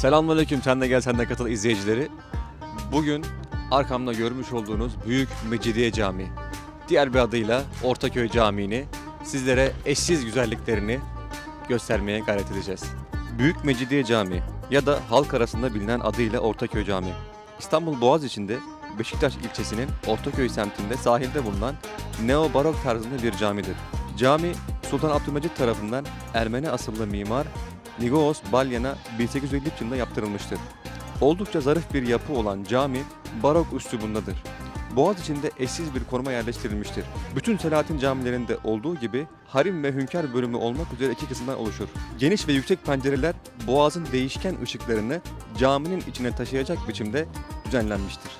Selamünaleyküm sen de gel sen de katıl izleyicileri. Bugün arkamda görmüş olduğunuz Büyük Mecidiye Camii. Diğer bir adıyla Ortaköy Camii'ni sizlere eşsiz güzelliklerini göstermeye gayret edeceğiz. Büyük Mecidiye Camii ya da halk arasında bilinen adıyla Ortaköy Camii. İstanbul Boğaziçi'nde Beşiktaş ilçesinin Ortaköy semtinde sahilde bulunan neo-barok tarzında bir camidir. Cami Sultan Abdülmecit tarafından Ermeni asıllı mimar Nigoos Balyan'a 1853 yılında yaptırılmıştır. Oldukça zarif bir yapı olan cami barok üslubundadır. Boğaz içinde eşsiz bir koruma yerleştirilmiştir. Bütün Selahattin camilerinde olduğu gibi harim ve hünkâr bölümü olmak üzere iki kısımdan oluşur. Geniş ve yüksek pencereler boğazın değişken ışıklarını caminin içine taşıyacak biçimde düzenlenmiştir.